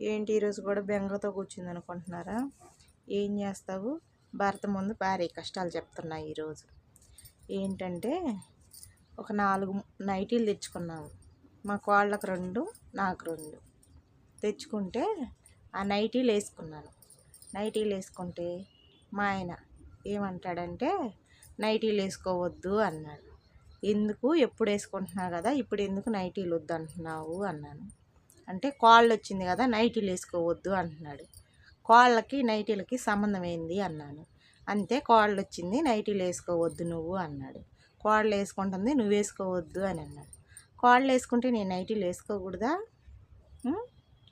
ఏంటి ఈరోజు కూడా బెంగతో కూర్చుంది అనుకుంటున్నారా? ఏం చేస్తావు? భర్త ముందు భారీ కష్టాలు చెప్తున్నాయి ఈరోజు ఏంటంటే ఒక నాలుగు నైటీలు తెచ్చుకున్నాము. మా కోళ్ళకు రెండు నాకు రెండు. తెచ్చుకుంటే ఆ నైటీలు వేసుకున్నాను. నైటీలు వేసుకుంటే మా ఆయన ఏమంటాడంటే నైటీలు వేసుకోవద్దు అన్నాడు. ఎందుకు? ఎప్పుడు వేసుకుంటున్నావు కదా? ఇప్పుడు ఎందుకు నైటీలు వద్దు అంటున్నావు అన్నాను. అంటే కాళ్ళు వచ్చింది కదా నైటీలు వేసుకోవద్దు అంటున్నాడు. కాళ్ళకి నైటీలకి సంబంధం ఏంది అన్నాను. అంతే కాళ్ళు వచ్చింది నైటీలు వేసుకోవద్దు నువ్వు అన్నాడు. కాళ్ళు వేసుకుంటుంది నువ్వు వేసుకోవద్దు అని అన్నాడు. కాళ్ళు వేసుకుంటే నేను నైటీలు వేసుకోకూడదా?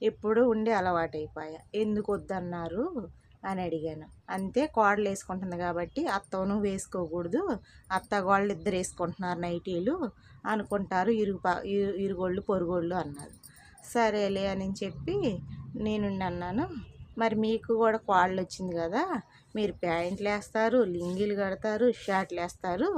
ఎప్పుడు ఉండే అలవాటు అయిపోయా ఎందుకు వద్దన్నారు అని అడిగాను. అంతే కోడలు వేసుకుంటుంది కాబట్టి అత్తను వేసుకోకూడదు అత్త గోళ్ళు ఇద్దరు వేసుకుంటున్నారు నైటీలు అనుకుంటారు ఇరుగు ఇరుగోళ్ళు పొరుగోళ్ళు అన్నారు సరేలే అని చెప్పి నేను అన్నాను. మరి మీకు కూడా కోళ్ళు వచ్చింది కదా మీరు ప్యాంట్లు వేస్తారు లింగీలు కడతారు షర్ట్లు వేస్తారు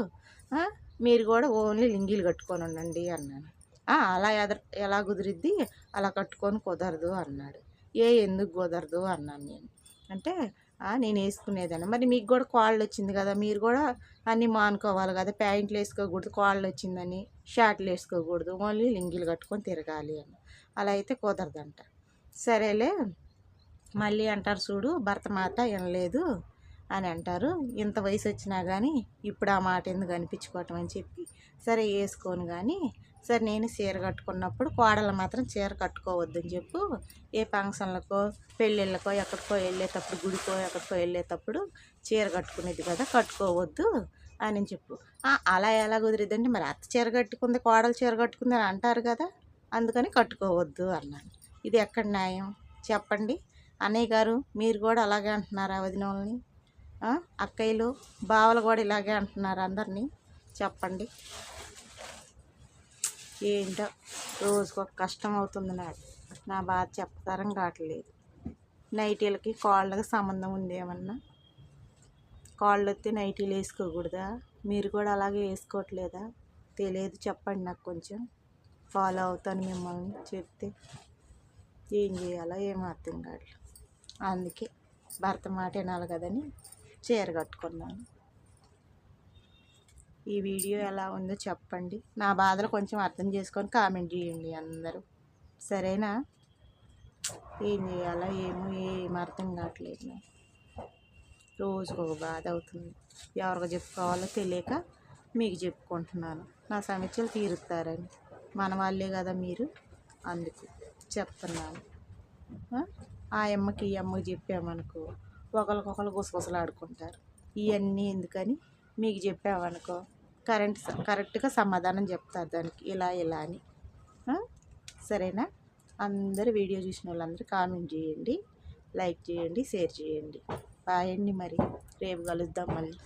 మీరు కూడా ఓన్లీ లింగీలు కట్టుకొని ఉండండి అన్నాను. అలా ఎదర ఎలా కుదిరిద్ది? అలా కట్టుకొని కుదరదు అన్నాడు. ఏ ఎందుకు కుదరదు అన్నాను నేను. అంటే నేను వేసుకునేదాన్ని. మరి మీకు కూడా కాళ్ళు వచ్చింది కదా మీరు కూడా అన్నీ మానుకోవాలి కదా ప్యాంట్లు వేసుకోకూడదు కాళ్ళు వచ్చిందని షర్ట్లు వేసుకోకూడదు ఓన్లీ లింగిలు కట్టుకొని తిరగాలి అని. అలా అయితే కుదరదంట. సరేలే మళ్ళీ అంటారు చూడు భర్త మాట వినలేదు అని అంటారు. ఇంత వయసు వచ్చినా కానీ ఇప్పుడు ఆ మాట ఎందుకు అనిపించుకోవటం అని చెప్పి సరే వేసుకోను కానీ సరే నేను చీర కట్టుకున్నప్పుడు కోడలు మాత్రం చీర కట్టుకోవద్దని చెప్పు. ఏ ఫంక్షన్లకో పెళ్ళిళ్ళకో ఎక్కడికో వెళ్ళేటప్పుడు గుడికో ఎక్కడికో వెళ్ళేటప్పుడు చీర కట్టుకునేది కదా కట్టుకోవద్దు అని చెప్పు. అలా ఎలా కుదిరిద్దంటే మరి అత్త చీర కట్టుకుంది కోడలు చీర కట్టుకుంది అని అంటారు కదా అందుకని కట్టుకోవద్దు అన్నాను. ఇది ఎక్కడ న్యాయం? చెప్పండి. అన్నయ్య గారు మీరు కూడా అలాగే అంటున్నారా వదిన వాళ్ళని. అక్కయ్యలు బావలు కూడా ఇలాగే అంటున్నారు అందరినీ. చెప్పండి. ఏంటో రోజుకు ఒక కష్టం అవుతుంది నాకు. నా బాధ చెప్పతరం కావట్లేదు. నైటీలకి కాళ్ళకి సంబంధం ఉంది ఏమన్నా? కాళ్ళు వస్తే నైటీలు వేసుకోకూడదా? మీరు కూడా అలాగే వేసుకోవట్లేదా? తెలియదు చెప్పండి నాకు కొంచెం. ఫాలో అవుతాను మిమ్మల్ని చెప్తే. ఏం చేయాలో ఏం అర్థం కావట్లేదు. అందుకే భర్త మాట వినాలి కదని చీర కట్టుకున్నాను. ఈ వీడియో ఎలా ఉందో చెప్పండి. నా బాధలు కొంచెం అర్థం చేసుకొని కామెంట్ చేయండి అందరూ. సరేనా? ఏం చేయాలో ఏమో ఏం అర్థం కావట్లేదు రోజుకు ఒక బాధ అవుతుంది. ఎవరికి చెప్పుకోవాలో తెలియక మీకు చెప్పుకుంటున్నాను. నా సమస్యలు తీరుతారని. మన వాళ్ళే కదా మీరు? అందుకు చెప్తున్నాను. ఆ? అమ్మకి ఈ అమ్మకి చెప్పామనుకో ఒకరికొకరు గుసగుసలు ఆడుకుంటారు ఇవన్నీ ఎందుకని? మీకు చెప్పామనుకో. కరెంట్ కరెక్ట్గా సమాధానం చెప్తారు దానికి. ఇలా ఇలా అని. సరేనా? అందరు వీడియో చూసిన వాళ్ళందరూ కామెంట్ చేయండి. లైక్ చేయండి షేర్ చేయండి. బాయ్ అండి మరి. రేపు కలుద్దాం మళ్ళీ.